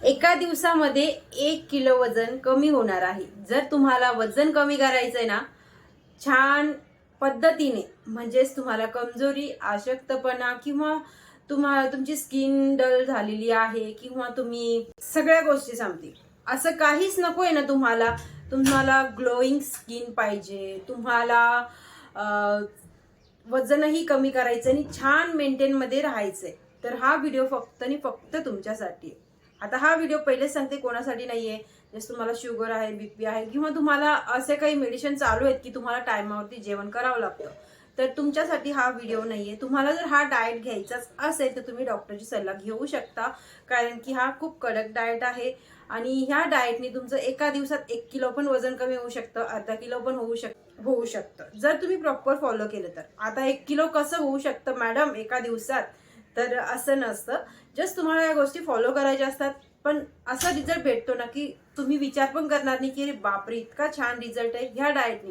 एका दिवसामध्ये एक किलो वजन कमी होणार आहे. जर तुम्हाला वजन कमी करायचंय ना छान पद्धतीने म्हणजेच तुम्हाला कमजोरी अशक्तपणा किंवा तुम्हाला तुमची स्किन डल झालेली आहे किंवा तुम्ही सगळ्या गोष्टी सांगतील असं काहीच नको आहे ना तुम्हाला. तुम्हाला ग्लोईंग स्किन पाहिजे. तुम्हाला वजनही कमी करायचं आणि छान मेंटेनमध्ये राहायचं आहे तर हा व्हिडिओ फक्त आणि फक्त तुमच्यासाठी आहे. आता हा व्हिडिओ पहिलेच सांगते कोणासाठी नाहीये. जसं तुम्हाला शुगर आहे बीपी आहे किंवा तुम्हाला असे काही मेडिसिन चालू आहेत की तुम्हाला टायमावरती जेवण करावं लागतं. तर तुमच्यासाठी हा व्हिडिओ नाहीये. तुम्हाला जर हा डाएट घ्यायचाच असेल तर तुम्ही डॉक्टरची सल्ला घेऊ शकता. कारण की हा खूप कडक डाएट आहे. आणि ह्या डाएटने तुमचं एका दिवसात एक किलो पण वजन कमी होऊ शकतं अर्धा किलो पण होऊ शक होऊ शकतं. जर तुम्ही प्रॉपर फॉलो केलं तर. आता एक किलो कसं होऊ शकतं मॅडम एका दिवसात. तर असं नसतं. जस्ट तुम्हाला या गोष्टी फॉलो करायच्या असतात. पण असा रिझल्ट भेटतो ना की तुम्ही विचार पण करणार नाही की अरे बापरे इतका छान रिझल्ट आहे ह्या डाएटने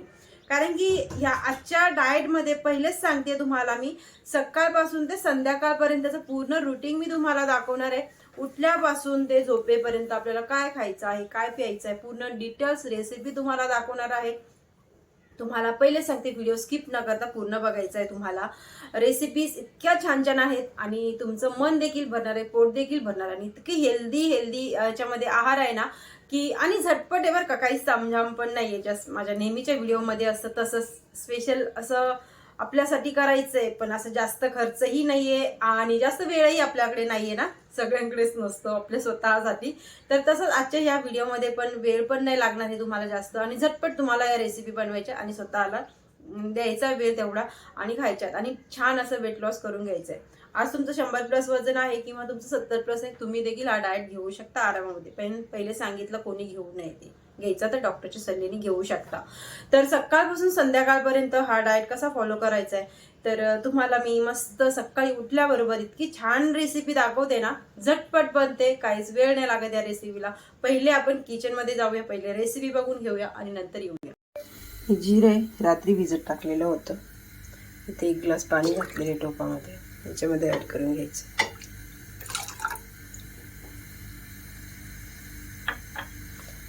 कारण की ह्या आजच्या डाएटमध्ये पहिलेच सांगते तुम्हाला मी सकाळपासून ते संध्याकाळपर्यंतचं पूर्ण रुटीन मी तुम्हाला दाखवणार आहे. उठल्यापासून ते झोपेपर्यंत आपल्याला काय खायचं आहे काय प्यायचं आहे पूर्ण डिटेल्स रेसिपी तुम्हाला दाखवणार आहे. तुम्हाला पहिले सांगते व्हिडिओ स्किप न करता पूर्ण बघायचा आहे तुम्हाला. रेसिपीज इतक्या छान छान आहेत आणि तुमचं मन देखील भरणार आहे पोट देखील भरणार आणि इतकी हेल्दी हेल्दी याच्यामध्ये आहार आहे ना की आणि झटपट आहे बरं का काही सामझाम पण नाही आहे जस्ट माझ्या नेहमीच्या व्हिडिओमध्ये असतं तसं स्पेशल असं आपल्यासाठी करायचंय पण असं जास्त खर्चही नाहीये आणि जास्त वेळही आपल्याकडे नाहीये ना. सगळ्यांकडेच नसतो आपल्या स्वतःसाठी. तर तसंच आजच्या ह्या व्हिडिओमध्ये पण वेळ पण नाही लागणार आहे तुम्हाला जास्त आणि झटपट तुम्हाला या रेसिपी बनवायच्या आणि स्वतःला द्यायचा वेळ तेवढा आणि खायच्यात. आणि छान असं वेट लॉस करून घ्यायचंय. आज तुमचं शंभर प्लस वजन आहे किंवा तुमचं सत्तर प्लस आहे तुम्ही देखील हा डाएट घेऊ शकता आरामामध्ये. पण पहिले सांगितलं कोणी घेऊ नये ते. घ्यायचा तर डॉक्टरच्या सल्ल्याने घेऊ शकता. तर सकाळपासून संध्याकाळपर्यंत हा डाएट कसा फॉलो करायचा आहे तर तुम्हाला मी मस्त सकाळी उठल्याबरोबर इतकी छान रेसिपी दाखवते ना झटपट बनते काहीच वेळ नाही लागत या रेसिपीला पहिले आपण किचनमध्ये जाऊया पहिले रेसिपी बघून घेऊया आणि नंतर येऊया. जिरे रात्री भिजत टाकलेलं होतं. इथे एक ग्लास पाणी घातलेले टोपामध्ये. याच्यामध्ये ॲड करून घ्यायचं.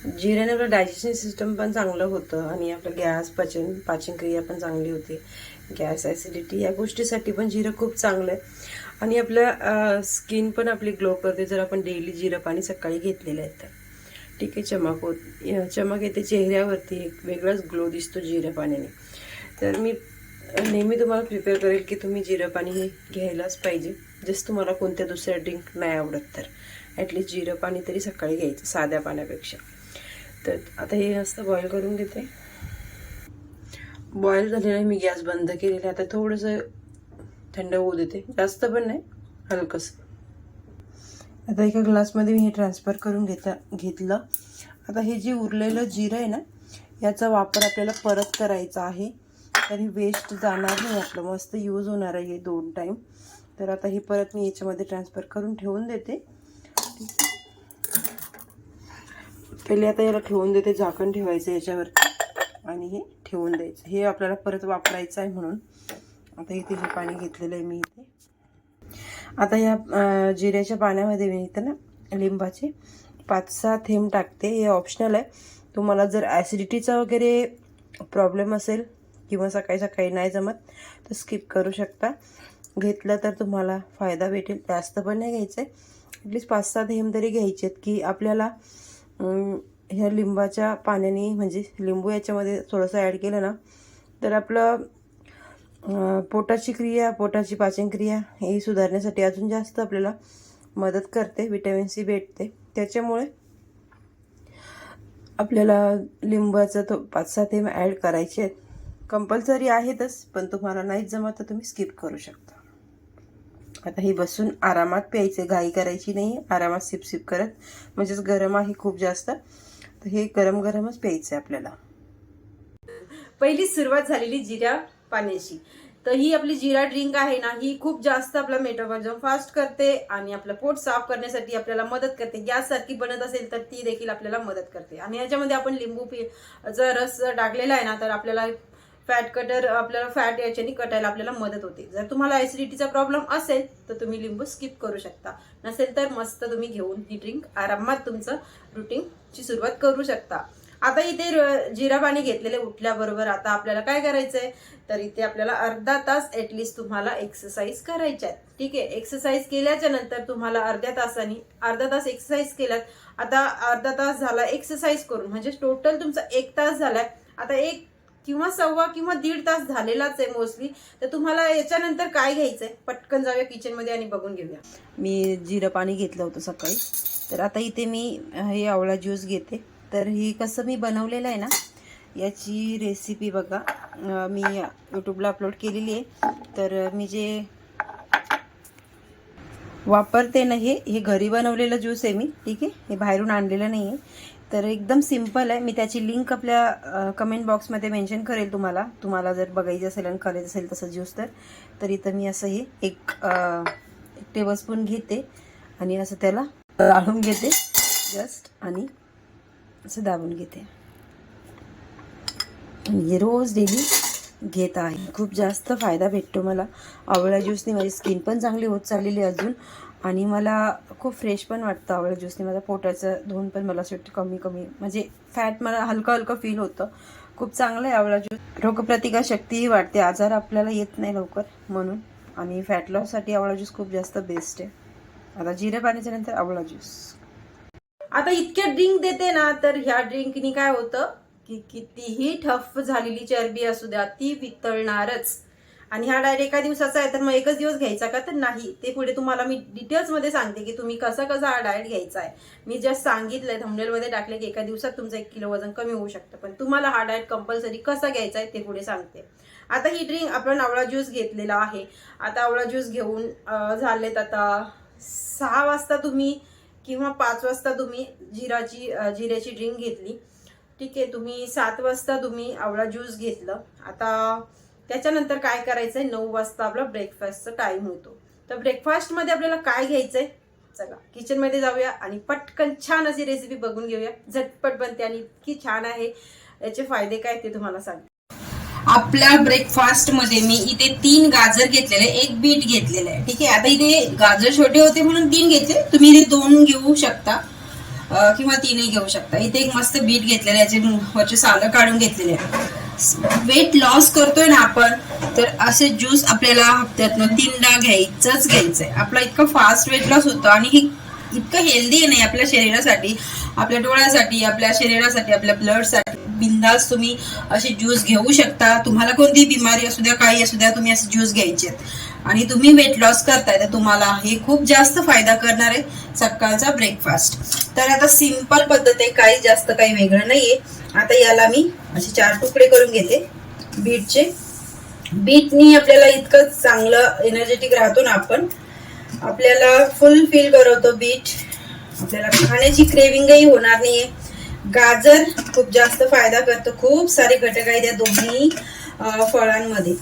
जिऱ्याने आपलं डायजेशन सिस्टम पण चांगलं होतं आणि आपलं गॅस पचन पाचनक्रिया पण चांगली होती. गॅस ॲसिडिटी या गोष्टीसाठी पण जिरं खूप चांगलं आहे. आणि आपलं स्किन पण आपली ग्लो करते जर आपण डेली जिरं पाणी सकाळी घेतलेलं आहे तर. ठीक आहे चमक होत चमक येते चेहऱ्यावरती एक वेगळाच ग्लो दिसतो जिरं पाण्याने. तर मी नेहमी तुम्हाला प्रिपेअर करेल की तुम्ही जिरं पाणी हे घ्यायलाच पाहिजे. जस्ट तुम्हाला कोणत्या दुसऱ्या ड्रिंक नाही आवडत तर. ॲटलीस्ट जिरं पाणी तरी सकाळी घ्यायचं साध्या पाण्यापेक्षा. तर आता हे मस्त बॉईल करून घेते. बॉईल झालेलं आहे मी गॅस बंद केलेला आता थोडंसं थंड होऊ देते. जास्त पण नाही हलकंसं. आता एका ग्लासमध्ये मी हे ट्रान्सफर करून घेता घेतलं. आता हे जे उरलेलं जिरं आहे ना याचा वापर आपल्याला परत करायचा आहे. तर हे वेस्ट जाणार नाही आपलं. मस्त यूज होणार आहे हे दोन टाईम तर आता हे परत मी याच्यामध्ये ट्रान्सफर करून ठेवून देते. पहिले आता याला ठेवून देते झाकण ठेवायचं याच्यावर आणि हे ठेवून द्यायचं. हे आपल्याला परत वापरायचं आहे म्हणून. आता इथे हे पाणी घेतलेलं आहे मी इथे. आता या जिऱ्याच्या पाण्यामध्ये मी इथं ना लिंबाचे पाच सहा थेंब टाकते. हे ऑप्शनल आहे. तुम्हाला जर ॲसिडिटीचा वगैरे प्रॉब्लेम असेल किंवा सकाळी सकाळी नाही जमत तर स्किप करू शकता. घेतलं तर तुम्हाला फायदा भेटेल. जास्त पण नाही घ्यायचं आहे ॲटलीस्ट पाच सहा थेंब तरी घ्यायचे आहेत की आपल्याला ह्या लिंबाच्या पाण्याने म्हणजे लिंबू याच्यामध्ये थोडंसं ॲड केलं ना तर आपलं पोटाची क्रिया पोटाची पाचन क्रिया ही सुधारण्यासाठी अजून जास्त आपल्याला मदत करते विटॅमिन सी भेटते. त्याच्यामुळे आपल्याला लिंबाचं तो पाच सात एम ॲड करायचे आहेत. कंपल्सरी आहेतच पण तुम्हाला नाहीच जमत तर तुम्ही स्किप करू शकता. आता ही बसून आरामात प्यायचं घाई करायची नाही आरामात सिपसिप करत म्हणजेच गरम आहे खूप जास्त. तर हे गरम गरमच प्यायचं आहे आपल्याला. पहिली सुरुवात झालेली जिऱ्या पाण्याची. तर ही आपली जिरा ड्रिंक आहे ना ही खूप जास्त आपला मेटाबॉलिझम फास्ट करते आणि आपलं पोट साफ करण्यासाठी आपल्याला मदत करते. गॅससारखी बनत असेल तर ती देखील आपल्याला मदत करते. आणि याच्यामध्ये आपण लिंबू पि जर रस टाकलेला आहे ना तर आपल्याला फॅट कटर आपल्याला फॅट याच्याने कटायला आपल्याला मदत होते. जर तुम्हाला ऍसिडिटीचा प्रॉब्लेम असेल तर तुम्ही लिंबू स्किप करू शकता. नसेल तर मस्त तुम्ही घेऊन ही ड्रिंक आरामात तुमचं रुटीनची सुरुवात करू शकता. आता इथे जिरा पाणी घेतलेले उठल्याबरोबर आता आपल्याला काय करायचं आहे तर इथे आपल्याला अर्धा तास ऍटलिस्ट तुम्हाला एक्सरसाइज करायच्या आहेत. ठीक आहे? एक्सरसाइज केल्याच्यानंतर तुम्हाला अर्ध्या तासाने अर्धा तास एक्सरसाइज केल्यात आता अर्धा तास झाला एक्सरसाइज करून. म्हणजे टोटल तुमचा एक तास झालाय. आता एक किंवा सव्वा किंवा दीड तास झालेलाच आहे मोस्टली तर तुम्हाला याच्यानंतर काय घ्यायचं आहे पटकन जाऊया किचनमध्ये आणि बघून घेऊया. मी जिरं पाणी घेतलं होतं सकाळी. तर आता इथे मी हे आवळा ज्यूस घेते. तर ही कसं मी बनवलेलं आहे ना याची रेसिपी बघा. मी यूट्यूबला अपलोड केलेली आहे. तर मी जे वापरते ना हे हे घरी बनवलेलं ज्यूस आहे मी. ठीक आहे? हे बाहेरून आणलेलं नाही आहे तर एकदम सिंपल आहे. मी त्याची लिंक आपल्या कमेंट बॉक्समध्ये मेन्शन करेल तुम्हाला. तुम्हाला जर बघायचं असेल आणि करायचं असेल तसं ज्यूस तर. तर इथं मी असं हे एक टेबलस्पून घेते आणि असं त्याला गाळून घेते. जस्ट आणि असं दाबून घेते. आणि हे रोज डेली घेत आहे. खूप जास्त फायदा भेटतो मला. आवळा ज्यूसने माझी स्किन पण चांगली होत चाललेली आहे अजून. आणि मला खूप फ्रेश पण वाटतं आवळा ज्यूसने माझ्या पोटाचं धुवून पण मला असं वाटतं कमी कमी. म्हणजे फॅट मला हलकं हलकं फील होतं. खूप चांगलं आहे आवळा ज्यूस रोगप्रतिकार शक्तीही वाढते. आजार आपल्याला येत नाही लवकर म्हणून. आणि फॅट लॉससाठी आवळा ज्यूस खूप जास्त बेस्ट आहे. आता जिरे पाण्याच्या नंतर आवळा ज्यूस आता इतक्या ड्रिंक देते ना तर ह्या ड्रिंकनी काय होतं? की कितीही ठफ झालेली चरबी असू द्या ती वितळणारच. आणि हा डायरेक्ट एका दिवसाचा आहे तर मग एकच दिवस घ्यायचा का? तर नाही. ते पुढे तुम्हाला मी डिटेल्समध्ये सांगते की तुम्ही कसा कसा हा डाएट घ्यायचा आहे. मी जस्ट सांगितलंय थंबनेलमध्ये टाकले की एका दिवसात तुमचं एक किलो वजन कमी होऊ शकतं. पण तुम्हाला हा डाएट कंपल्सरी कसा घ्यायचा आहे ते पुढे सांगते. आता ही ड्रिंक आपण आवळा ज्यूस घेतलेला आहे. आता आवळा ज्यूस घेऊन झालेत आता सहा वाजता तुम्ही किंवा पाच वाजता तुम्ही जिराची जिऱ्याची ड्रिंक घेतली. ठीक आहे तुम्ही सात वाजता तुम्ही आवळा ज्यूस घेतलं. आता त्याच्यानंतर काय करायचंय? नऊ वाजता आपला ब्रेकफास्टचा टाइम होतो. तर ब्रेकफास्टमध्ये आपल्याला काय घ्यायचंय? चला किचनमध्ये जाऊया आणि पटकन छान अशी रेसिपी बघून घेऊया. झटपट बनते आणि इतकी छान आहे. याचे फायदे काय ते तुम्हाला सांगते. आपल्या ब्रेकफास्टमध्ये मी इथे तीन गाजर घेतलेले एक बीट घेतलेलं आहे. ठीक आहे? आता इथे गाजर छोटे होते म्हणून तीन घेतले. तुम्ही इथे दोन घेऊ शकता. किंवा तीनही घेऊ शकता. इथे एक मस्त बीट घेतलेलं आहे. याचे वरचे सालं काढून घेतलेले आहे. वेट लॉस करतोय ना आपण तर असे ज्यूस आपल्याला हप्त्यातनं तीनदा घ्यायचंच घ्यायचंय. आपला इतकं फास्ट वेट लॉस होतो आणि हे इतकं हेल्दी नाही आपल्या शरीरासाठी आपल्या डोळ्यासाठी आपल्या शरीरासाठी आपल्या ब्लडसाठी बिंदास तुम्ही असे ज्यूस घेऊ शकता. तुम्हाला कोणती बिमारी असू द्या काही असू द्या तुम्ही असे ज्यूस घ्यायचे आहेत. आणि तुम्ही वेट लॉस करताय तर तुम्हाला हे खूप जास्त फायदा करणार आहे सकाळचा ब्रेकफास्ट तर आता सिंपल पद्धत आहे काही जास्त काही वेगळं नाहीये. आता याला मी असे चार तुकडे करून घेते. बीटचे. बीटनी आपल्याला इतकं चांगलं एनर्जेटिक राहतो ना आपण. आपल्याला फुल फील करवतो बीट. आपल्याला खाण्याची क्रेविंगही होणार नाहीये. गाजर खूप जास्त फायदा करतो. खूप सारे घटक आहेत या दोन्ही फळांमध्ये.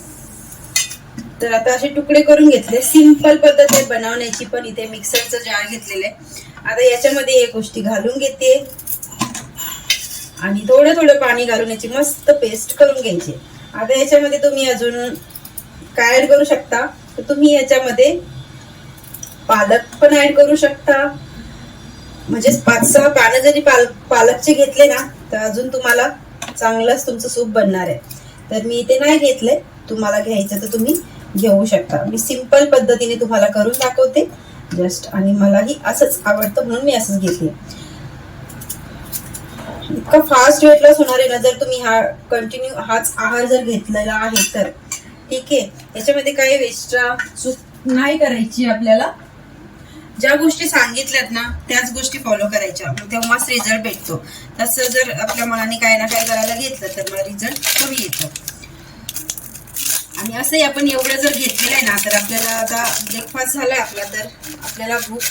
तर आता असे तुकडे करून घेतले. सिंपल पद्धत आहे बनवण्याची पण इथे मिक्सरचं जार घेतलेलं आहे. आता याच्यामध्ये एक गोष्टी घालून घेते. आणि थोडं थोडं पाणी घालून याची मस्त पेस्ट करून घ्यायची. आता याच्यामध्ये तुम्ही अजून काय ऍड करू शकता? तर तुम्ही याच्यामध्ये पालक पण ऍड करू शकता. म्हणजे पाच सहा पानं जरी पाल पालकचे घेतले ना तर अजून तुम्हाला चांगलंच तुमचं सूप बनणार आहे. तर मी इथे नाही घेतले. तुम्हाला घ्यायचं तर तुम्ही घेऊ शकता. मी सिंपल पद्धतीने तुम्हाला करून दाखवते. जस्ट आणि मलाही असंच आवडतं म्हणून मी असंच घेतली इतका फास्ट वेट लॉस होणार आहे ना जर तुम्ही हा कंटिन्यू हाच आहार जर घेतलेला आहे तर. ठीक आहे? याच्यामध्ये काही एक्स्ट्रा नाही करायची आपल्याला. ज्या गोष्टी सांगितल्यात ना त्याच गोष्टी फॉलो करायच्या. तेव्हाच रिझल्ट भेटतो. तसं जर आपल्या मनाने काय ना काय करायला घेतलं तर मग रिझल्ट कमी येतो. आणि असंही आपण एवढं जर घेतलेलं आहे ना तर आपल्याला आता ब्रेकफास्ट झालाय आपला तर आपल्याला भूक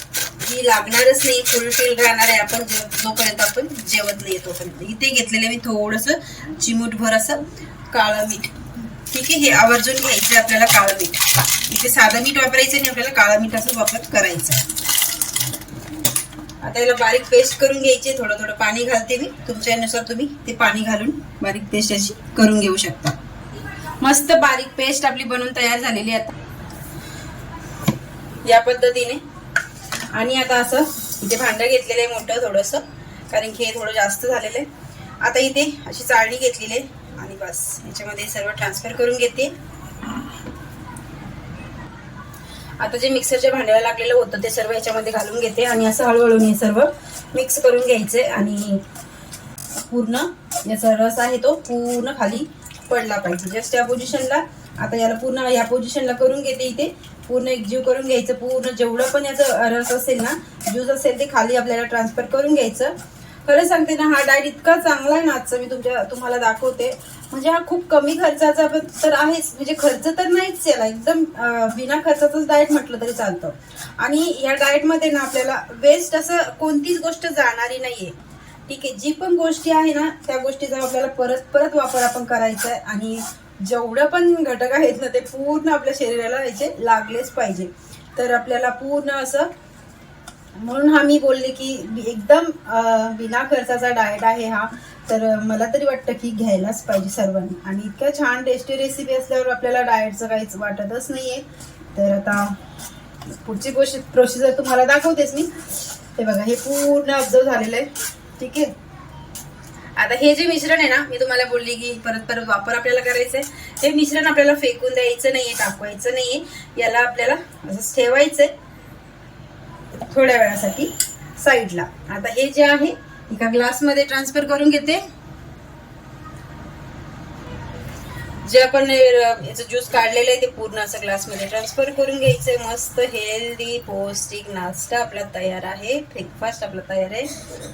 ही लागणारच नाही. फुलफिल राहणार आहे आपण जोपर्यंत आपण जेवत नाही तोपर्यंत. इथे घेतलेलं मी थोडंसं चिमूटभर असं काळं मीठ. ठीक आहे? हे आवर्जून घ्यायचं आपल्याला काळं मीठ. इथे साधं मीठ वापरायचं आणि आपल्याला काळं मीठ असं वापर करायचं आहे. आता याला बारीक पेस्ट करून घ्यायची थोडं थोडं पाणी घालते मी. तुमच्यानुसार तुम्ही ते पाणी घालून बारीक पेस्ट अशी करून घेऊ शकता. मस्त बारीक पेस्ट आपली बनवून तयार झालेली आहे आता. या पद्धतीने. आणि आता असं इथे भांडं घेतलेलं आहे मोठं थोडस कारण की हे थोडं जास्त झालेलं आहे. आता इथे अशी चाळणी घेतलेली आहे. आणि बस याच्यामध्ये सर्व ट्रान्सफर करून घेते. आता जे मिक्सरच्या भांड्याला लागलेलं होतं ते सर्व याच्यामध्ये घालून घेते. आणि असं हळूहळू हे सर्व मिक्स करून घ्यायचे. आणि पूर्ण याचा रस आहे तो पूर्ण खाली. पडला पाहिजे. जस्ट या पोझिशनला आता याला पूर्ण या पोझिशनला करून घेते इथे. पूर्ण एकजीव करून घ्यायचं. पूर्ण जेवढं पण याचं रस असेल ना ज्यूस असेल ते खाली आपल्याला ट्रान्सफर करून घ्यायचं. खरं सांगते ना हा डाएट इतका चांगला आहे ना आजचा मी तुमच्या तुम्हाला दाखवते. म्हणजे हा खूप कमी खर्चाचा पण तर आहेच. म्हणजे खर्च तर नाहीच याला. एकदम बिना खर्चाचाच डाएट म्हटलं तरी चालतं. आणि या डाएटमध्ये ना आपल्याला वेस्ट असं कोणतीच गोष्ट जाणारी नाहीये. ठीक आहे जी पण गोष्टी आहे ना त्या गोष्टीचा आपल्याला परत परत वापर आपण करायचा आहे आणि जेवढं पण घटक आहेत ना ते पूर्ण आपल्या शरीराला याचे लागलेच पाहिजे. तर आपल्याला पूर्ण असं म्हणून हा मी बोलले की एकदम बिना खर्चाचा डाएट आहे हा तर मला तरी वाटतं की घ्यायलाच पाहिजे सर्वांनी. आणि इतक्या छान टेस्टी रेसिपी असल्यावर आपल्याला डाएटचं काहीच वाटतच नाहीये. तर आता पुढची गोष्ट प्रोसिजर तुम्हाला दाखवतेच मी. ते बघा हे पूर्ण अब्जर्व झालेलं आहे. ठीक आहे. आता हे जे मिश्रण आहे ना मी तुम्हाला बोलली की परत परत वापर आपल्याला करायचंय. हे मिश्रण आपल्याला फेकून द्यायचं नाहीये टाकवायचं नाहीये. याला आपल्याला असंच ठेवायचंय थोड्या वेळासाठी साईडला आता हे जे आहे एका ग्लासमध्ये ट्रान्सफर करून घेते. जे आपण याचं ज्यूस काढलेलं आहे ते पूर्ण असं ग्लासमध्ये ट्रान्सफर करून घ्यायचंय. मस्त हेल्दी पौष्टिक नाश्ता आपला तयार आहे. ब्रेकफास्ट आपला तयार आहे.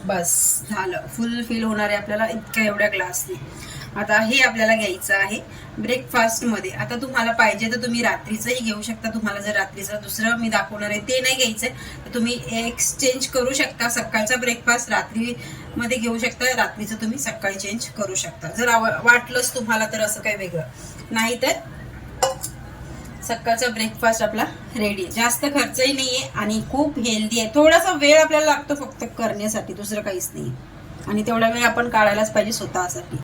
बस झालं. फुल फील होणार आहे आपल्याला इतक्या एवढ्या ग्लासने आता हे आपल्याला घ्यायचं आहे ब्रेकफास्टमध्ये आता तुम्हाला पाहिजे तर तुम्ही रात्रीचंही घेऊ शकता. तुम्हाला जर रात्रीचं दुसरं मी दाखवणार आहे ते नाही घ्यायचंय. तर तुम्ही एक्सचेंज करू शकता. सकाळचा ब्रेकफास्ट रात्री मध्ये घेऊ शकता. रात्रीचं तुम्ही सकाळी चेंज करू शकता. जर वाटलंच तुम्हाला तर असं काही वेगळं. नाही तर सकाळचा ब्रेकफास्ट आपला रेडी आहे. जास्त खर्चही नाहीये आणि खूप हेल्दी आहे. थोडासा वेळ आपल्याला लागतो फक्त करण्यासाठी. दुसरं काहीच नाही आणि तेवढा वेळ आपण काढायलाच पाहिजे स्वतःसाठी.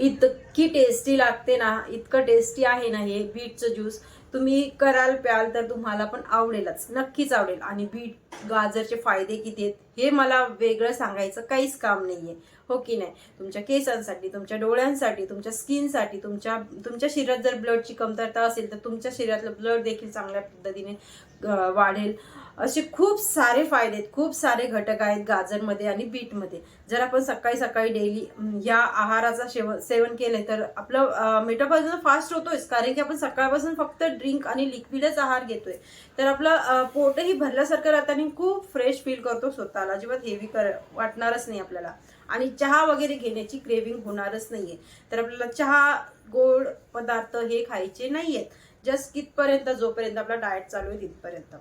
इतकी टेस्टी लागते ना इतकं टेस्टी आहे ना हे बीटचं ज्यूस तुम्ही कराल प्याल तर तुम्हाला पण आवडेलच नक्कीच आवडेल. आणि बीट गाजरचे फायदे किती आहेत हे मला वेगळं सांगायचं काहीच काम नाही आहे हो की नाही? तुमच्या केसांसाठी तुमच्या डोळ्यांसाठी तुमच्या स्किनसाठी तुमच्या तुमच्या शरीरात जर ब्लडची कमतरता असेल तर तुमच्या शरीरातलं ब्लड देखील चांगल्या पद्धतीने वाढेल. असे खूप सारे फायदे आहेत खूप सारे घटक आहेत गाजरमध्ये आणि बीटमध्ये. जर आपण सकाळी सकाळी डेली या आहाराचा सेवन सेवन केले तर आपलं मेटाबॉलिझम फास्ट होतोच कारण की आपण सकाळपासून फक्त ड्रिंक आणि लिक्विडच आहार घेतोय. तर आपलं पोटही भरल्यासारखं राहतं आणि खूप फ्रेश फील करतो स्वतःला. अजिबात हेवी कर वाटणारच नाही आपल्याला. आणि चहा वगैरे घेण्याची क्रेविंग होणारच नाहीये. तर आपल्याला चहा गोड पदार्थ हे खायचे नाहीयेत. जस्ट कितपर्यंत जोपर्यंत आपला डाएट चालू आहे तिथपर्यंत.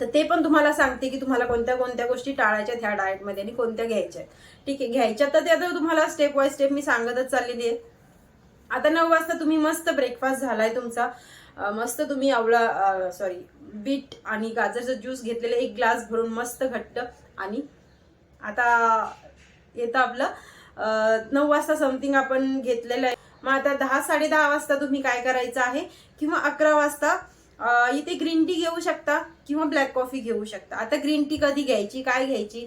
तर ते पण तुम्हाला सांगते की तुम्हाला कोणत्या कोणत्या गोष्टी टाळायच्या ह्या डाएटमध्ये आणि कोणत्या घ्यायच्या आहेत. ठीक आहे घ्यायच्या तर ते आता तुम्हाला स्टेप बाय स्टेप मी सांगतच चाललेली आहे. आता नऊ वाजता तुम्ही मस्त ब्रेकफास्ट झालाय तुमचा. मस्त तुम्ही आवळा सॉरी बीट आणि गाजरचं ज्यूस घेतलेलं एक ग्लास भरून मस्त घट्ट आणि आता येतं आपलं नऊ वाजता समथिंग आपण घेतलेलं आहे. मग आता दहा साडे दहा वाजता तुम्ही काय करायचं आहे? किंवा अकरा वाजता इथे ग्रीन टी घेऊ शकता किंवा ब्लॅक कॉफी घेऊ शकता. आता ग्रीन टी कधी घ्यायची काय घ्यायची?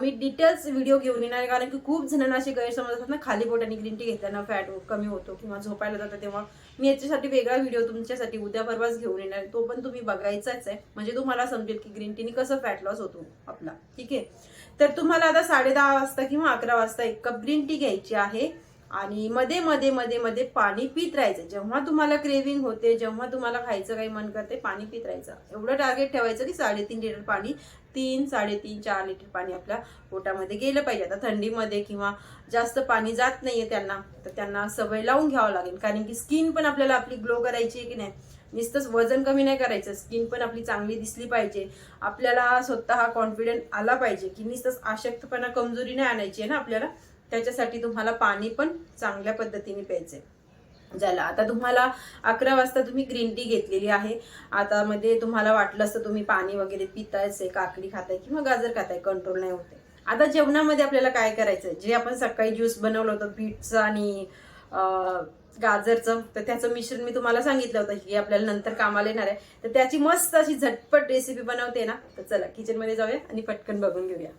मी डिटेल्स व्हिडिओ घेऊन येणार कारण की खूप जणांना असे गैरसमज असतात ना खाली बोटाने ग्रीन टी घेताना फॅट कमी होतो किंवा झोपायला जातं तेव्हा. मी याच्यासाठी वेगळा व्हिडिओ तुमच्यासाठी उद्या परवाच घेऊन येणार तो पण तुम्ही बघायचाच आहे. म्हणजे तुम्हाला समजेल की ग्रीन टीने कसं फॅट लॉस होतो आपला. ठीक आहे? तर तुम्हाला आता साडे दहा वाजता किंवा अकरा वाजता एक कप ग्रीन टी घ्यायची आहे. आणि मध्ये मध्ये मध्ये मध्ये पाणी पित राहायचं. जेव्हा तुम्हाला क्रेविंग होते जेव्हा तुम्हाला खायचं काही मन करते पाणी पित राहायचं. एवढं टार्गेट ठेवायचं की साडेतीन लिटर पाणी तीन साडेतीन चार लिटर पाणी आपल्या पोटामध्ये गेलं पाहिजे. आता थंडीमध्ये किंवा जास्त पाणी जात नाहीये त्यांना तर त्यांना सवय लावून घ्यावं लागेल. कारण की स्किन पण आपल्याला आपली ग्लो करायची आहे की नाही? नुसतंच वजन कमी नाही करायचं. स्किन पण आपली चांगली दिसली पाहिजे. आपल्याला स्वतः कॉन्फिडंट आला पाहिजे की नुसतंच आशक्तपणा कमजोरी नाही आणायची आहे ना आपल्याला? त्याच्यासाठी तुम्हाला पाणी पण चांगल्या पद्धतीने प्यायचंय. झालं. आता तुम्हाला अकरा वाजता तुम्ही ग्रीन टी घेतलेली आहे. आता मध्ये तुम्हाला वाटलं असतं तुम्ही पाणी वगैरे पितायचे काकडी खाताय किंवा गाजर खाताय. कंट्रोल नाही होते आता जेवणामध्ये आपल्याला काय करायचं जे आपण सकाळी ज्यूस बनवलं होतं बीटचं आणि गाजरचं तर त्याचं मिश्रण मी तुम्हाला सांगितलं होतं की आपल्याला नंतर कामाला येणार आहे. तर त्याची मस्त अशी झटपट रेसिपी बनवते ना? तर चला किचनमध्ये जाऊया आणि पटकन बघून घेऊया.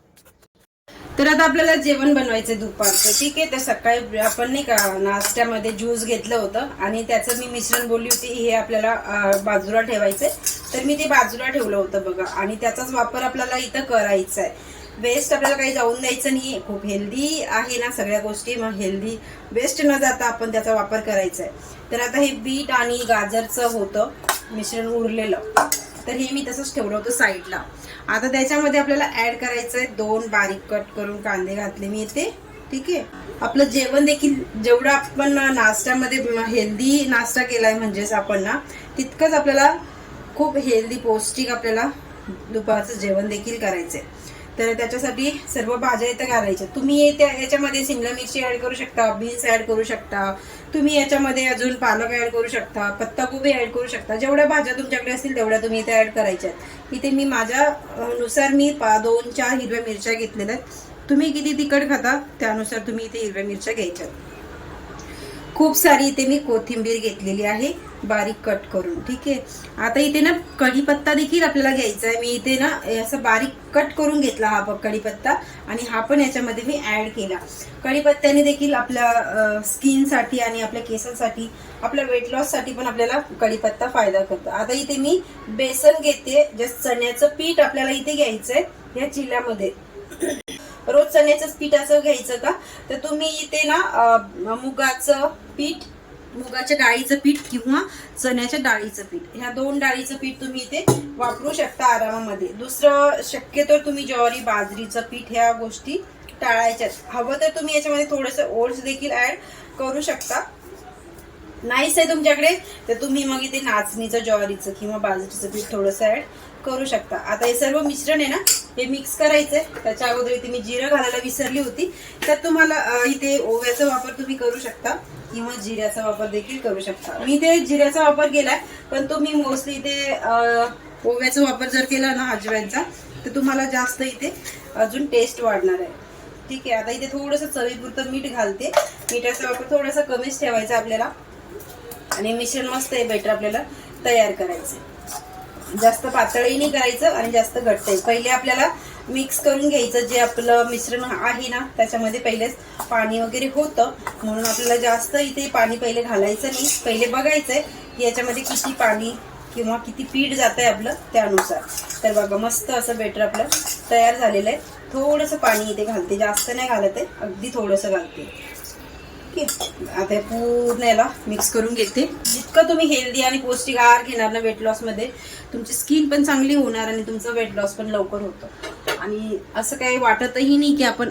तर आता आपल्याला जेवण बनवायचं दुपारचं. ठीक आहे तर सकाळी आपण नाही का नाश्त्यामध्ये ज्यूस घेतलं होतं आणि त्याचं मी मिश्रण बोलली होती हे आपल्याला बाजूला ठेवायचं तर मी ते बाजूला ठेवलं होतं बघा आणि त्याचाच वापर आपल्याला इथं करायचा आहे वेस्ट आपल्याला काही जाऊन द्यायचं नाही खूप हेल्दी आहे ना सगळ्या गोष्टी मग हेल्दी वेस्ट न जाता आपण त्याचा वापर करायचा आहे तर आता हे बीट आणि गाजरचं होतं मिश्रण उरलेलं. तर हे मी तसंच ठेवलं होतं साईडला. आता त्याच्यामध्ये आपल्याला ऍड करायचं आहे दोन बारीक कट करून कांदे घातले मी इथे. ठीक आहे? आपलं जेवण देखील जेवढं आपण नाश्त्यामध्ये हेल्दी नाश्ता केलाय म्हणजेच आपण ना तितकंच आपल्याला खूप हेल्दी पौष्टिक आपल्याला दुपारचं जेवण देखील करायचंय. तर त्याच्यासाठी सर्व भाज्या इथं घालायच्या. तुम्ही त्या याच्यामध्ये सिमला मिरची ऍड करू शकता बीन्स ऍड करू शकता. तुम्ही याच्यामध्ये अजून पालक ऍड करू शकता पत्ताकोबी ऍड करू शकता. जेवढ्या भाज्या तुमच्याकडे असतील तेवढ्या तुम्ही इथे ऍड करायच्या आहेत इथे मी माझ्या नुसार मी पा- दोन चार हिरव्या मिरच्या घेतलेल्या आहेत. तुम्ही किती तिखट खाता त्यानुसार तुम्ही इथे हिरव्या मिरच्या घ्यायच्या खूप सारी इथे मी कोथिंबीर घेतलेली आहे बारीक कट करून ठीक आहे? आता इथे ना कढीपत्ता देखील आपल्याला घ्यायचा आहे. मी इथे ना असं बारीक कट करून घेतला हा बघ कढीपत्ता आणि हा पण याच्यामध्ये मी ऍड केला. कढीपत्त्याने देखील आपल्या स्किनसाठी आणि आपल्या केसांसाठी आपल्या वेट लॉससाठी पण आपल्याला कढीपत्ता फायदा करतो. आता इथे मी बेसन घेते. जे चण्याचं पीठ आपल्याला इथे घ्यायचं आहे या चिल्ल्यामध्ये रोज चण्याचं पीठ असं घ्यायचं का? तर तुम्ही इथे ना मुगाचं पीठ मुगाच्या डाळीचं पीठ किंवा चण्याच्या डाळीचं पीठ ह्या दोन डाळीचं पीठ तुम्ही इथे वापरू शकता आरामामध्ये. दुसरं शक्यतो तुम्ही ज्वारी बाजरीचं पीठ ह्या गोष्टी टाळायच्याच हवं तर तुम्ही याच्यामध्ये थोडंसं ओट्स देखील ऍड करू शकता. नाहीच आहे तुमच्याकडे तर तुम्ही मग इथे नाचणीचं ज्वारीचं किंवा बाजरीचं पीठ थोडंसं ऍड करू शकता. आता हे सर्व मिश्रण आहे ना हे मिक्स करायचंय. त्याच्या अगोदर इथे मी जिरं घालायला विसरली होती. तर तुम्हाला इथे ओव्याचा वापर तुम्ही करू शकता किंवा जिऱ्याचा वापर देखील करू शकता. मी इथे जिऱ्याचा वापर केलाय पण तुम्ही मोस्टली इथे ओव्याचा वापर जर केला ना अजवायचा तर तुम्हाला जास्त इथे अजून टेस्ट वाढणार आहे. ठीक आहे आता इथे थोडंसं चवीपुरतं मीठ घालते. मिठाचा वापर थोडासा कमीच ठेवायचा आपल्याला. आणि मिश्रण मस्त आहे बेटर आपल्याला तयार करायचं जास्त पातळही नाही करायचं आणि जास्त घट्ट पहिले आपल्याला मिक्स करून घ्यायचं. जे आपलं मिश्रण आहे ना त्याच्यामध्ये पहिलेच पाणी वगैरे होतं. म्हणून आपल्याला जास्त इथे पाणी पहिले घालायचं नाही. पहिले बघायचंय की याच्यामध्ये किती पाणी किंवा किती पीठ जात आहे आपलं त्यानुसार. तर बघा मस्त असं बेटर आपलं तयार झालेलं आहे. थोडंसं पाणी इथे घालते. जास्त नाही घालत आहे. अगदी थोडंसं घालते. आता पूर्ण याला मिक्स करून घेते. जितकं तुम्ही हेल्दी आणि पौष्टिक आहार घेणार ना वेट लॉसमध्ये तुमची स्किन पण चांगली होणार आणि तुमचं वेट लॉस पण लवकर होतं. आणि असं काही वाटतही नाही की आपण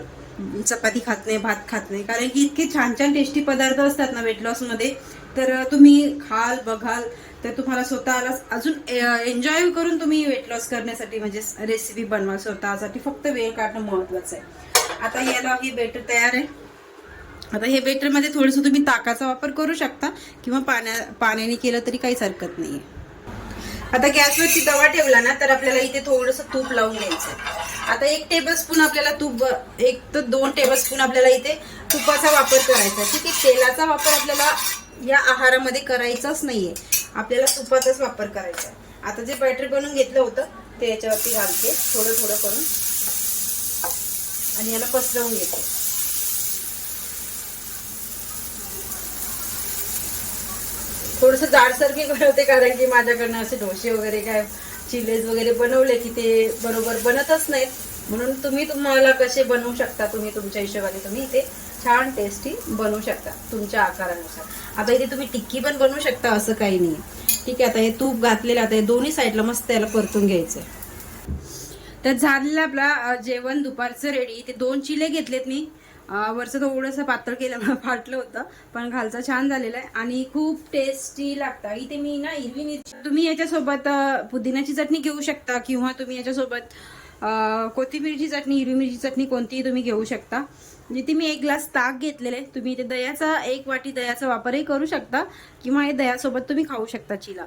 चपाती खात नाही भात खात नाही. कारण की इतके छान छान टेस्टी पदार्थ असतात ना वेट लॉसमध्ये तर तुम्ही खाल बघाल तर तुम्हाला स्वतःला अजून एन्जॉय करून तुम्ही वेट लॉस करण्यासाठी म्हणजे रेसिपी बनवा स्वतःसाठी. फक्त वेळ काढणं महत्त्वाचं आहे. आता याला हे बेटर तयार आहे. आता हे बेटरमध्ये थोडंसं तुम्ही ताकाचा वापर करू शकता किंवा पाण्या पाण्याने केलं तरी काहीच हरकत नाही आता गॅसवरती तवा ठेवला ना तर आपल्याला इथे थोडंसं तूप लावून घ्यायचं आता एक टेबल स्पून आपल्याला तूप एक तर दोन टेबल स्पून आपल्याला इथे तुपाचा वापर करायचा ठीक आहे तेलाचा वापर आपल्याला या आहारामध्ये करायचाच नाहीये. आपल्याला तुपाचाच वापर करायचा आता जे बॅटर बनवून घेतलं होतं ते याच्यावरती घालते. थोडं थोडं करून. आणि याला पसरवून घेते. थोडस जाडसारखे बनवते कारण की माझ्याकडनं असे डोसे वगैरे काय चिलेज वगैरे बनवले की ते बरोबर बनतच नाहीत. म्हणून तुम्ही तुम्हाला कसे बनवू शकता तुम्ही तुमच्या हिशोबाने तुम्ही इथे छान टेस्टी बनवू शकता तुमच्या आकारानुसार. आता इथे तुम्ही टिक्की पण बनवू शकता असं काही नाही ठीक आहे आता हे तूप घातलेलं आता हे दोन्ही साईडला मस्त याला परतून घ्यायचं तर झालेलं आपला जेवण दुपारचं रेडी ते दोन चिले घेतलेत मी. वरचं थोडंसं पातळ केलं फाटलं होतं पण खालचं छान झालेलं आहे आणि खूप टेस्टी लागतं. इथे मी ना हिरवी मिरची तुम्ही याच्यासोबत पुदिन्याची चटणी घेऊ शकता किंवा तुम्ही याच्यासोबत कोथिंबीरची चटणी हिरवी मिरची चटणी कोणतीही तुम्ही घेऊ शकता. इथे मी एक ग्लास ताक घेतलेले तुम्ही इथे दह्याचा एक वाटी दह्याचा वापरही करू शकता किंवा हे दह्यासोबत तुम्ही खाऊ शकता चिला.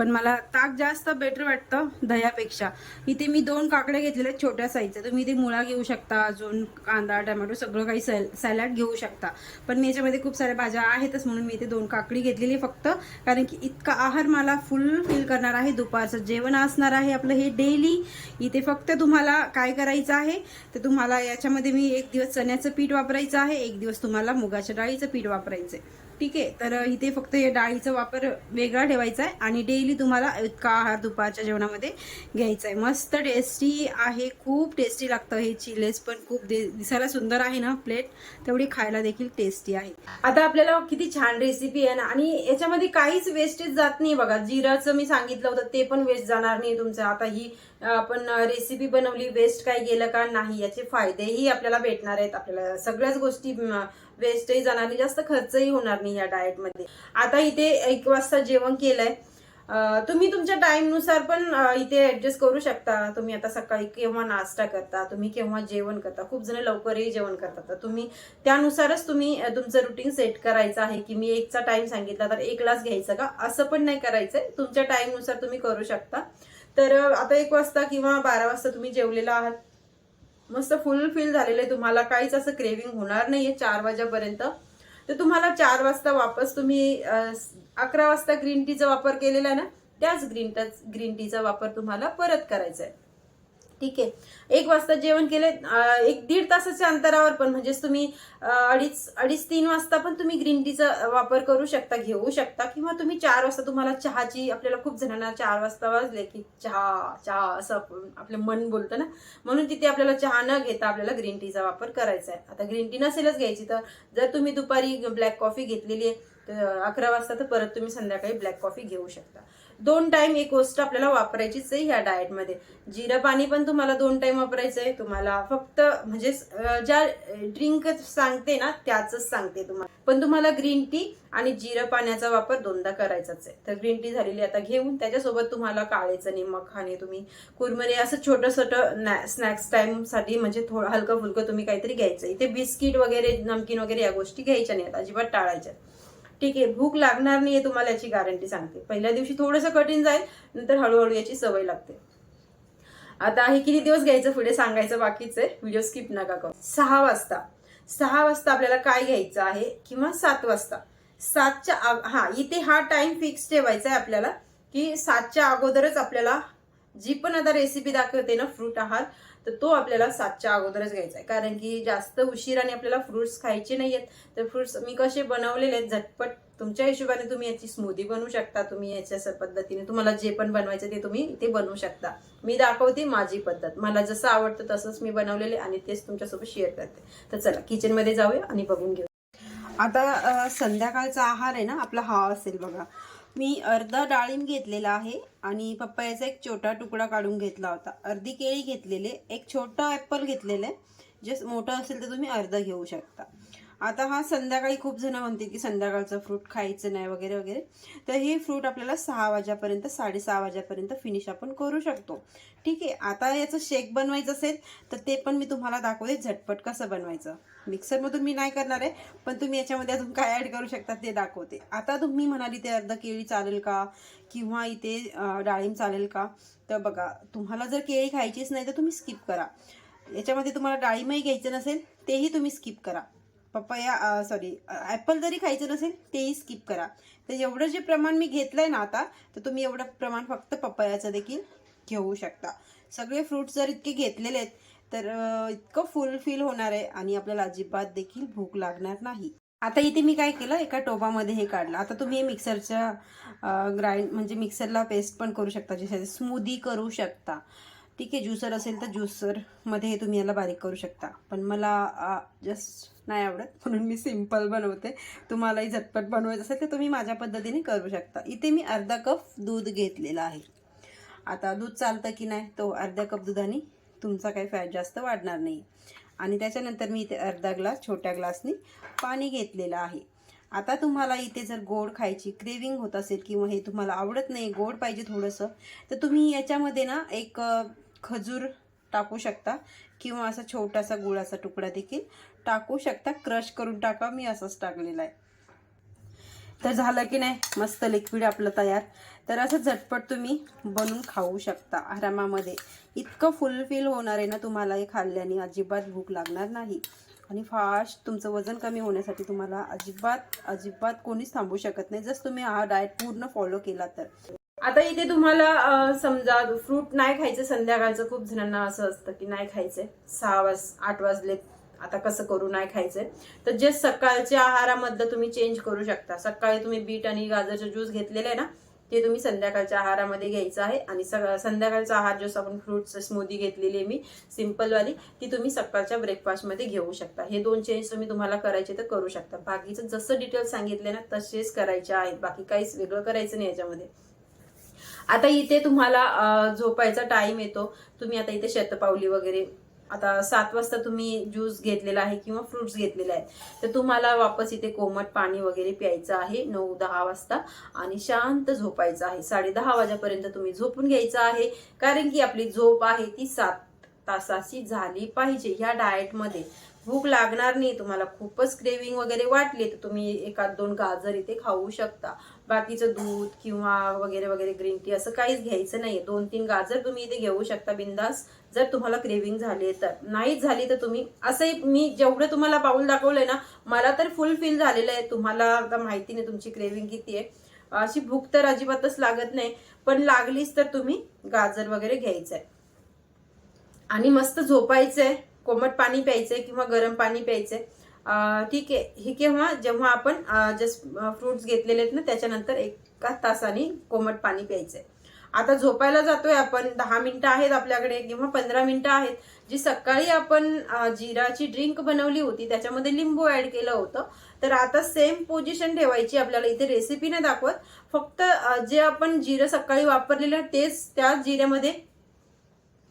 पण मला ताक जास्त बेटर वाटतं दह्यापेक्षा. इथे मी दोन काकड्या घेतलेल्या आहेत छोट्या साईजच्या तुम्ही इथे मुळा घेऊ शकता अजून कांदा टमॅटो सगळं काही सॅल सॅलॅड घेऊ शकता. पण मी याच्यामध्ये खूप साऱ्या भाज्या आहेतच म्हणून मी इथे दोन काकडी घेतलेली आहे फक्त. कारण की इतका आहार मला फुल फील करणार आहे. दुपारचं जेवण असणार आहे आपलं हे डेली इथे फक्त तुम्हाला काय करायचं आहे? तर तुम्हाला याच्यामध्ये मी एक दिवस चण्याचं पीठ वापरायचं आहे. एक दिवस तुम्हाला मुगाच्या डाळीचं पीठ वापरायचं आहे ठीक आहे. तर इथे फक्त या डाळीचा वापर वेगळा ठेवायचा आहे आणि डेली तुम्हाला इतका आहार दुपारच्या जेवणामध्ये घ्यायचा आहे मस्त टेस्टी आहे. खूप टेस्टी लागतं हे चिलेस पण. खूप दिसायला सुंदर आहे ना प्लेट तेवढी खायला देखील टेस्टी आहे. आता आपल्याला किती छान रेसिपी आहे ना? आणि याच्यामध्ये काहीच वेस्टेज जात नाही बघा. जिराचं मी सांगितलं होतं ते पण वेस्ट जाणार नाही तुमचं. आता ही आपण रेसिपी बनवली वेस्ट काय गेलं का नाही याचे फायदेही आपल्याला भेटणार आहेत. आपल्याला सगळ्याच गोष्टी वेस्टही जाणार नाही जास्त खर्चही होणार नाही या डाएटमध्ये आता इथे एक वाजता जेवण केलंय. तुम्ही तुमच्या टाईमनुसार पण इथे ऍडजस्ट करू शकता. तुम्ही आता सकाळी केव्हा नाश्ता करता तुम्ही केव्हा जेवण करता खूप जण लवकरही जेवण करतात. तर तुम्ही त्यानुसारच तुम्ही तुमचं रुटीन सेट करायचं आहे की मी एकचा टाईम सांगितला तर एक ग्लास घ्यायचा का? असं पण नाही करायचंय. तुमच्या टाईमनुसार तुम्ही करू शकता. तर आता एक वाजता किंवा बारा वाजता तुम्ही जेवलेला आहात. मस्त फुल फिल झालेलं आहे. तुम्हाला काहीच असं क्रेविंग होणार नाही आहे चार वाजेपर्यंत. तर तुम्हाला चार वाजता वापस तुम्ही अकरा वाजता ग्रीन टीचा वापर केलेला आहे ना त्याच ग्रीन टच ग्रीन टीचा वापर तुम्हाला परत करायचा आहे. ठीक आहे. एक वाजता जेवण केले एक दीड तासाच्या अंतरावर पण म्हणजेच तुम्ही अडीच अडीच तीन वाजता पण तुम्ही ग्रीन टीचा वापर करू शकता घेऊ शकता किंवा तुम्ही चार वाजता तुम्हाला चहाची आपल्याला खूप जणांना चार वाजता वाजले की चहा चहा असं आपलं मन बोलतं ना. म्हणून तिथे आपल्याला चहा न घेता आपल्याला ग्रीन टीचा वापर करायचा आहे. आता ग्रीन टी नसेलच घ्यायची तर जर तुम्ही दुपारी ब्लॅक कॉफी घेतलेली आहे तर अकरा वाजता तर परत तुम्ही संध्याकाळी ब्लॅक कॉफी घेऊ शकता. दोन टाइम एक गोष्ट आपल्याला वापरायचीच आहे ह्या डाएटमध्ये जिरं पाणी पण तुम्हाला दोन टाइम वापरायचं आहे तुम्हाला फक्त म्हणजे ज्या ड्रिंक सांगते ना त्याच सांगते तुम्हाला. पण तुम्हाला ग्रीन टी आणि जिरं पाण्याचा वापर दोनदा करायचाच आहे. तर ग्रीन टी झालेली आता घेऊन त्याच्यासोबत तुम्हाला काळेचं निमक खाणे तुम्ही कुरमरे असं छोटं छोटं स्नॅक्स टाइमसाठी म्हणजे थोडं हलकं फुलकं तुम्ही काहीतरी घ्यायचं. इथे बिस्किट वगैरे नमकीन वगैरे या गोष्टी घ्यायच्या नाहीत. अजिबात टाळायच्या. ठीक आहे भूक लागणार नाही आहे तुम्हाला याची गॅरंटी सांगते. पहिल्या दिवशी थोडंसं कठीण जाईल नंतर हळूहळू याची सवय लागते. आता हे किती दिवस घ्यायचं? पुढे सांगायचं बाकीच. आहे व्हिडिओ स्किप नका करू. सहा वाजता. सहा वाजता आपल्याला काय घ्यायचं आहे? किंवा सात वाजता. सातच्या हा इथे हा टाइम फिक्स ठेवायचा आहे आपल्याला की सातच्या अगोदरच आपल्याला जी पण आता रेसिपी दाखवते ना फ्रूट आहार तर तो आपल्याला सातच्या अगोदरच घ्यायचा आहे. कारण की जास्त उशिराने आपल्याला फ्रुट्स खायचे नाही आहेत तर फ्रुट्स मी कसे बनवलेले आहेत झटपट तुमच्या हिशोबाने तुम्ही याची स्मूदी बनवू शकता. तुम्ही याच्या पद्धतीने तुम्हाला जे पण बनवायचं ते तुम्ही ते बनवू शकता. मी दाखवते माझी पद्धत. मला जसं आवडतं तसंच मी बनवलेले आणि तेच तुमच्यासोबत शेअर करते. तर चला किचनमध्ये जाऊया आणि बघून घेऊ. आता संध्याकाळचा आहार आहे ना आपला हा असेल बघा. मी अर्धा डाळिंब घेतलेला आहे आणि पप्पायाचा एक छोटा तुकडा काढून घेतला होता. अर्धी केळी घेतलेले एक छोटा ॲपल घेतलेलं आहे. जे मोठं असेल तर तुम्ही अर्धा घेऊ शकता. आता हा संध्याकाळी खूप जण म्हणतील की संध्याकाळचं फ्रूट खायचं नाही वगैरे वगैरे. तर हे फ्रूट आपल्याला सहा वाजेपर्यंत साडेसहा वाजेपर्यंत फिनिश आपण करू शकतो. ठीक आहे आता याचं शेक बनवायचं असेल तर ते पण मी तुम्हाला दाखवते झटपट कसं बनवायचं. मिक्सरमधून मी नाही करणार आहे पण तुम्ही याच्यामध्ये अजून काय ॲड करू शकता ते दाखवते. आता तुम्ही म्हणाली ते अर्धा केळी चालेल का? किंवा इथे डाळिंब चालेल का? तर बघा तुम्हाला जर केळी खायचीच नाही तर तुम्ही स्किप करा. याच्यामध्ये तुम्हाला डाळिंबही घ्यायचं नसेल तेही तुम्ही स्किप करा. पपया सॉरी ॲपल जरी खायचं नसेल तेही स्किप करा. तर एवढं जे प्रमाण मी घेतलंय ना आता तर तुम्ही एवढं प्रमाण फक्त पपयाचं देखील घेऊ शकता. सगळे फ्रुट्स जर इतके घेतलेले आहेत तर इतकं फुलफिल होणार आहे आणि आपल्याला अजिबात देखील भूक लागणार नाही. आता इथे मी काय केलं एका टोपामध्ये हे काढलं. आता तुम्ही हे मिक्सरच्या ग्राइंड म्हणजे मिक्सरला पेस्ट पण करू शकता जसे स्मूदी करू शकता. ठीक आहे ज्युसर असेल तर ज्युसरमध्ये हे तुम्ही याला बारीक करू शकता. पण मला जस्ट नाही आवडत म्हणून मी सिंपल बनवते. तुम्हालाही झटपट बनवायचं असेल तर तुम्ही माझ्या पद्धतीने करू शकता. इथे मी अर्धा कप दूध घेतलेलं आहे. आता दूध चालतं की नाही तो अर्ध्या कप दुधाने तुमचा काही फॅट जास्त वाढणार नाही. आणि त्याच्यानंतर मी इथे अर्धा ग्लास छोट्या ग्लासनी पाणी घेतलेलं आहे. आता तुम्हाला इथे जर गोड खायची क्रेविंग होत असेल किंवा हे तुम्हाला आवडत नाही गोड पाहिजे थोडंसं तर तुम्ही याच्यामध्ये ना एक खजूर टाकू शकता किंवा असा छोटासा गुळाचा तुकडा देखील टाकू शकता. क्रश करून टाका मी असंच टाकलेला आहे. तर झालं की नाही? मस्त लिक्विड आपलं तयार. तर असं झटपट तुम्ही बनवून खाऊ शकता आरामामध्ये. इतकं फुलफिल होणार आहे ना तुम्हाला हे खाल्ल्याने अजिबात भूक लागणार नाही. आणि फास्ट तुमचं वजन कमी होण्यासाठी तुम्हाला अजिबात अजिबात कोणीच थांबू शकत नाही. जसं तुम्ही हा डाएट पूर्ण फॉलो केला तर. आता इथे तुम्हाला समजा फ्रूट नाही खायचं संध्याकाळचं खूप जणांना असं असतं की नाही खायचंय सहा वाज आठ वाजले आता कसं करू नाही खायचंय तर जे सकाळच्या आहारामधलं तुम्ही चेंज करू शकता. सकाळी तुम्ही बीट आणि गाजरचं ज्यूस घेतलेलं आहे ना ते तुम्ही संध्याकाळच्या आहारामध्ये घ्यायचं आहे. आणि संध्याकाळचा आहार जो आपण फ्रुट्स स्मूदी घेतलेली आहे मी सिम्पलवाली ती तुम्ही सकाळच्या ब्रेकफास्टमध्ये घेऊ शकता. हे दोन चेंज तुम्ही तुम्हाला करायचे तर करू शकता. बाकीचं जसं डिटेल्स सांगितले ना तसेच करायचे आहेत. बाकी काहीच वेगळं करायचं नाही याच्यामध्ये. आता इथे तुम्हाला झोपायचा टाइम येतो. तुम्ही आता इथे शतपावली वगैरे आता सात वाजता तुम्ही ज्यूस घेतलेला आहे किंवा फ्रुट्स घेतलेले आहेत तर तुम्हाला वापस इथे कोमट पाणी वगैरे प्यायचं आहे नऊ दहा वाजता. आणि शांत झोपायचं आहे. साडे दहा वाजेपर्यंत तुम्ही झोपून घ्यायचं आहे. कारण की आपली झोप आहे ती सात तासाची झाली पाहिजे. ह्या डाएटमध्ये भूक लागणार नाही तुम्हाला खूपच क्रेविंग वगैरे वाटली तर तुम्ही एखाद दोन गाजर इथे खाऊ शकता. बाकीचं दूध किंवा वगैरे वगैरे ग्रीन टी असं काहीच घ्यायचं नाही दोन तीन गाजर तुम्ही इथे घेऊ शकता बिंदास. जर तुम्हाला क्रेविंग झाली तर. नाहीच झाली तर तुम्ही असंही मी जेवढं तुम्हाला पाऊल दाखवलंय ना मला तर फुल फील झालेलं आहे. तुम्हाला आता माहिती नाही तुमची क्रेविंग किती आहे. अशी भूक तर अजिबातच लागत नाही. पण लागलीच तर तुम्ही गाजर वगैरे घ्यायचं आहे आणि मस्त झोपायचंय. कोमट पाणी प्यायचंय किंवा गरम पाणी प्यायचंय. ठीक आहे. हे केव्हा जेव्हा आपण जस्ट फ्रुट्स घेतलेले आहेत ना त्याच्यानंतर एका तासाने कोमट पाणी प्यायचं आहे आता झोपायला जातोय आपण दहा मिनिटं आहेत आपल्याकडे किंवा पंधरा मिनिटं आहेत. जी सकाळी आपण जिराची ड्रिंक बनवली होती त्याच्यामध्ये लिंबू ऍड केलं होतं. तर आता सेम पोझिशन ठेवायची आपल्याला. इथे रेसिपी नाही दाखवत. फक्त जे आपण जिरं सकाळी वापरलेलं तेच त्याच जिऱ्यामध्ये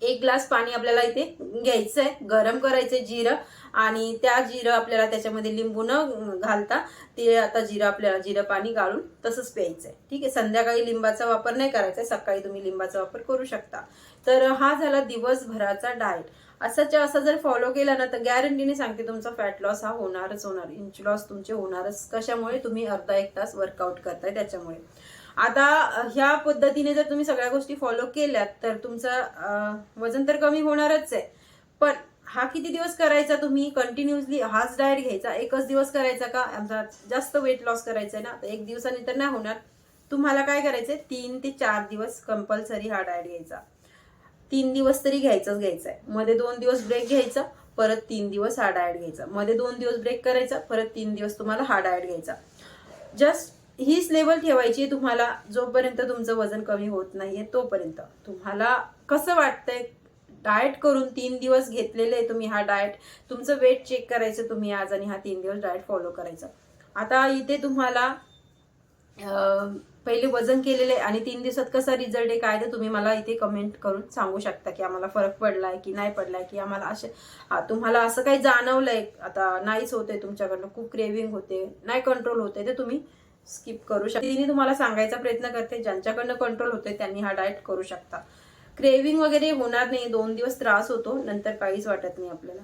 एक ग्लास पाणी आपल्याला इथे घ्यायचं आहे गरम करायचंय जिरं. आणि त्या जिरं आपल्याला त्याच्यामध्ये लिंबू न घालता ते आता जिरं आपल्याला जिरं पाणी गाळून तसंच प्यायचंय. ठीक आहे संध्याकाळी लिंबाचा वापर नाही करायचा सकाळी तुम्ही लिंबाचा वापर करू शकता. तर हा झाला दिवसभराचा डाएट असाच्या असा जर फॉलो केला ना तर गॅरंटीने सांगते तुमचा फॅट लॉस हा होणारच होणार. इंच लॉस तुमचे होणारच. कशामुळे? तुम्ही अर्धा एक तास वर्कआउट करताय त्याच्यामुळे. आता ह्या पद्धतीने जर तुम्ही सगळ्या गोष्टी फॉलो केल्यात तर तुमचं वजन तर कमी होणारच आहे. पण हा किती दिवस करायचा तुम्ही? कंटिन्युअसली हाच डाएट घ्यायचा? एकच दिवस करायचा का? आमचा जास्त वेट लॉस करायचा आहे ना? तर एक दिवसाने तर नाही होणार. तुम्हाला काय करायचंय? तीन ते चार दिवस कंपल्सरी हा डाएट घ्यायचा. तीन दिवस तरी घ्यायचाच घ्यायचा आहे मध्ये दोन दिवस ब्रेक घ्यायचा परत तीन दिवस हा डाएट घ्यायचा. मध्ये दोन दिवस ब्रेक करायचा परत तीन दिवस तुम्हाला हा डाएट घ्यायचा. जस्ट हीच लेवल ठेवायची तुम्हाला जोपर्यंत तुमचं वजन कमी होत नाहीये तोपर्यंत. तुम्हाला कसं वाटतंय डाएट करून तीन दिवस घेतलेले आहे तुम्ही हा डाएट तुमचं वेट चेक करायचं तुम्ही आज आणि हा तीन दिवस डाएट फॉलो करायचं. आता इथे तुम्हाला पहिले वजन केलेले आहे आणि तीन दिवसात कसा रिझल्ट आहे काय ते तुम्ही मला इथे कमेंट करून सांगू शकता की आम्हाला फरक पडलाय की नाही पडलाय की आम्हाला असे तुम्हाला असं काही जाणवलंय आता नाहीच होते तुमच्याकडनं खूप क्रेविंग होते नाही कंट्रोल होते ते तुम्ही स्किप करू शकता. तिने तुम्हाला सांगायचा प्रयत्न करते ज्यांच्याकडनं कंट्रोल होतोय त्यांनी हा डाएट करू शकता. क्रेविंग वगैरे होणार नाही दोन दिवस त्रास होतो नंतर काहीच वाटत नाही आपल्याला.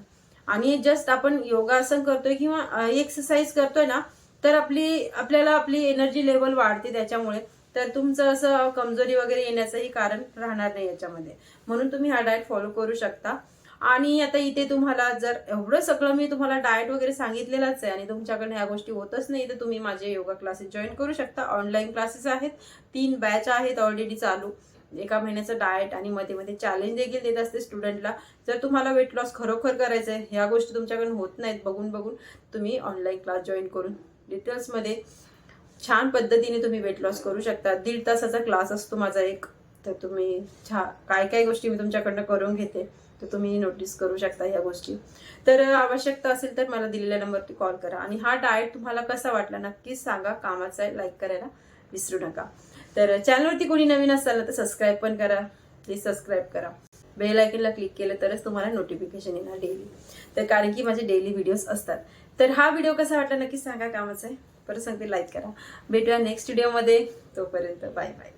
आणि जस्ट आपण योगासन करतोय किंवा एक्सरसाइज करतोय ना तर आपली आपल्याला आपली एनर्जी लेवल वाढते त्याच्यामुळे. तर तुमचं असं कमजोरी वगैरे येण्याचंही कारण राहणार नाही याच्यामध्ये. म्हणून तुम्ही हा डाएट फॉलो करू शकता. आणि आता इथे तुम्हाला जर एवढं सगळं मी तुम्हाला डाएट वगैरे सांगितलेलंच आहे आणि तुमच्याकडनं ह्या गोष्टी होतच नाही तर तुम्ही माझे योगा क्लासेस जॉईन करू शकता. ऑनलाईन क्लासेस आहेत. तीन बॅच आहेत ऑलरेडी चालू. एका महिन्याचं डाएट आणि मध्ये मध्ये चॅलेंज देखील देत असते स्टुडंटला जर तुम्हाला वेट लॉस खरोखर करायचं आहे ह्या गोष्टी तुमच्याकडून होत नाहीत बघून बघून तुम्ही ऑनलाईन क्लास जॉईन करून डिटेल्समध्ये छान पद्धतीने तुम्ही वेट लॉस करू शकता. दीड तासाचा क्लास असतो माझा एक. तर तुम्ही छा काय काय गोष्टी मी तुमच्याकडनं करून घेते. तर तुम्ही नोटीस करू शकता ह्या गोष्टी. तर आवश्यकता असेल तर मला दिलेल्या नंबरवरती कॉल करा. आणि हा डाएट तुम्हाला कसा वाटला नक्कीच सांगा. कामाचा आहे लाईक करायला विसरू नका. तर चॅनलवरती कोणी नवीन असाल ना तर सबस्क्राईब पण करा. प्लीज सबस्क्राईब करा. बेल आयकनला क्लिक केलं तरच तुम्हाला नोटिफिकेशन येणार डेली तर कारण की माझे डेली व्हिडिओज असतात. तर हा व्हिडिओ कसा वाटला नक्कीच सांगा. कामाचा आहे. परत सांगते लाईक करा. भेटूया नेक्स्ट व्हिडिओमध्ये तोपर्यंत बाय बाय